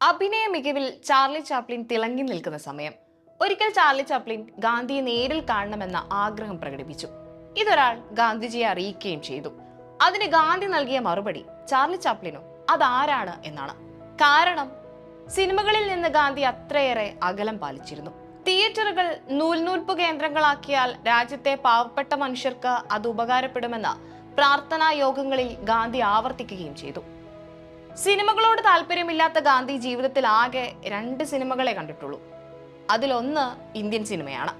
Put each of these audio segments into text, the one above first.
അഭിനയ മികവിൽ Charlie Chaplin തിളങ്ങി നിൽക്കുന്ന സമയം. ഒരിക്കൽ ചാർലി ചാപ്ലിൻ ഗാന്ധിയെ നേരിൽ കാണണമെന്ന ആഗ്രഹം പ്രകടിപ്പിച്ചു. ഇതൊരാൾ ഗാന്ധിജിയെ അറിയിക്കുകയും ചെയ്തു. അതിന് ഗാന്ധി നൽകിയ മറുപടി ചാർലി ചാപ്ലിനോ? അതാരാണ് എന്നാണ്. കാരണം സിനിമകളിൽ നിന്ന് ഗാന്ധി അത്രയേറെ അകലം പാലിച്ചിരുന്നു. തിയേറ്ററുകൾ നൂൽനൂൽപ്പ് കേന്ദ്രങ്ങളാക്കിയാൽ രാജ്യത്തെ പാവപ്പെട്ട മനുഷ്യർക്ക് അത് ഉപകാരപ്പെടുമെന്ന് പ്രാർത്ഥനാ യോഗങ്ങളിൽ ഗാന്ധി ആവർത്തിക്കുകയും ചെയ്തു. സിനിമകളോട് താല്പര്യമില്ലാത്ത ഗാന്ധി ജീവിതത്തിൽ ആകെ രണ്ട് സിനിമകളെ കണ്ടിട്ടുള്ളൂ. അതിലൊന്ന് ഇന്ത്യൻ സിനിമയാണ്.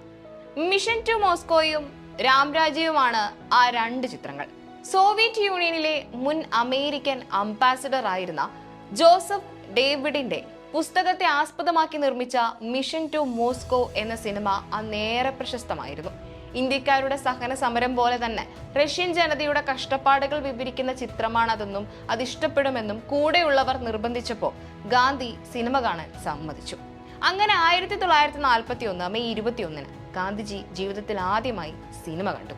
മിഷൻ ടു മോസ്കോയും രാംരാജ്യവുമാണ് ആ രണ്ട് ചിത്രങ്ങൾ. സോവിയറ്റ് യൂണിയനിലെ മുൻ അമേരിക്കൻ അംബാസിഡർ ആയിരുന്ന ജോസഫ് ഡേവിഡിന്റെ പുസ്തകത്തെ ആസ്പദമാക്കി നിർമ്മിച്ച മിഷൻ ടു മോസ്കോ എന്ന സിനിമ അന്നേറെ പ്രശസ്തമായിരുന്നു. ഇന്ത്യക്കാരുടെ സഹന സമരം പോലെ തന്നെ റഷ്യൻ ജനതയുടെ കഷ്ടപ്പാടുകൾ വിവരിക്കുന്ന ചിത്രമാണതെന്നും അത് ഇഷ്ടപ്പെടുമെന്നും കൂടെയുള്ളവർ നിർബന്ധിച്ചപ്പോൾ ഗാന്ധി സിനിമ കാണാൻ സമ്മതിച്ചു. അങ്ങനെ ആയിരത്തി തൊള്ളായിരത്തി നാൽപ്പത്തി ഒന്ന് മെയ് ഇരുപത്തിയൊന്നിന് ഗാന്ധിജി ജീവിതത്തിൽ ആദ്യമായി സിനിമ കണ്ടു.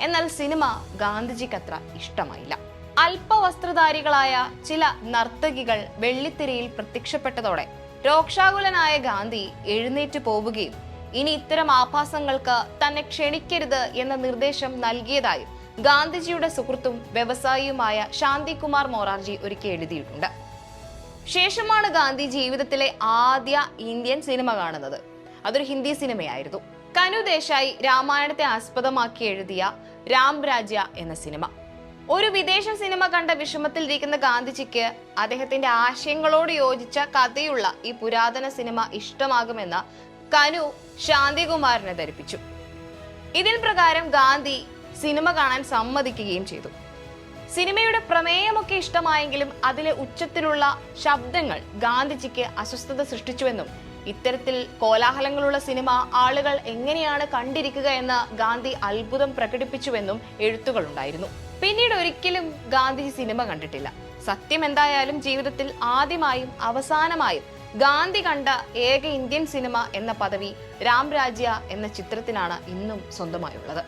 എന്നാൽ സിനിമ ഗാന്ധിജിക്ക് അത്ര ഇഷ്ടമായില്ല. അല്പവസ്ത്രധാരികളായ ചില നർത്തകികൾ വെള്ളിത്തിരയിൽ പ്രത്യക്ഷപ്പെട്ടതോടെ രോക്ഷാകുലനായ ഗാന്ധി എഴുന്നേറ്റ് പോവുകയും ഇനി ഇത്തരം ആഭാസങ്ങൾക്ക് തന്നെ ക്ഷണിക്കരുത് എന്ന നിർദ്ദേശം നൽകിയതായും ഗാന്ധിജിയുടെ സുഹൃത്തും വ്യവസായിയുമായ ശാന്തികുമാർ മൊറാർജി ഒരുക്കി എഴുതിയിട്ടുണ്ട്. ശേഷമാണ് ഗാന്ധി ജീവിതത്തിലെ ആദ്യ ഇന്ത്യൻ സിനിമ കാണുന്നത്. അതൊരു ഹിന്ദി സിനിമയായിരുന്നു. കനു ദേശായി രാമായണത്തെ ആസ്പദമാക്കി എഴുതിയ രാം രാജ്യ എന്ന സിനിമ. ഒരു വിദേശ സിനിമ കണ്ട വിഷമത്തിലിരിക്കുന്ന ഗാന്ധിജിക്ക് അദ്ദേഹത്തിന്റെ ആശയങ്ങളോട് യോജിച്ച കഥയുള്ള ഈ പുരാതന സിനിമ ഇഷ്ടമാകുമെന്ന് കനു ശാന്തികുമാറിനെ ധരിപ്പിച്ചു. ഇതിൽ പ്രകാരം ഗാന്ധി സിനിമ കാണാൻ സമ്മതിക്കുകയും ചെയ്തു. സിനിമയുടെ പ്രമേയമൊക്കെ ഇഷ്ടമായെങ്കിലും അതിലെ ഉച്ചത്തിലുള്ള ശബ്ദങ്ങൾ ഗാന്ധിജിക്ക് അസ്വസ്ഥത സൃഷ്ടിച്ചുവെന്നും ഇത്തരത്തിൽ കോലാഹലങ്ങളുള്ള സിനിമ ആളുകൾ എങ്ങനെയാണ് കണ്ടിരിക്കുക എന്ന് ഗാന്ധി അത്ഭുതം പ്രകടിപ്പിച്ചുവെന്നും എഴുത്തുകളുണ്ടായിരുന്നു. പിന്നീട് ഒരിക്കലും ഗാന്ധിജി സിനിമ കണ്ടിട്ടില്ല. സത്യം എന്തായാലും ജീവിതത്തിൽ ആദ്യമായും അവസാനമായും ഗാന്ധി കണ്ട ഏക ഇന്ത്യൻ സിനിമ എന്ന പദവി രാംരാജ്യ എന്ന ചിത്രത്തിനാണ് ഇന്നും സ്വന്തമായുള്ളത്.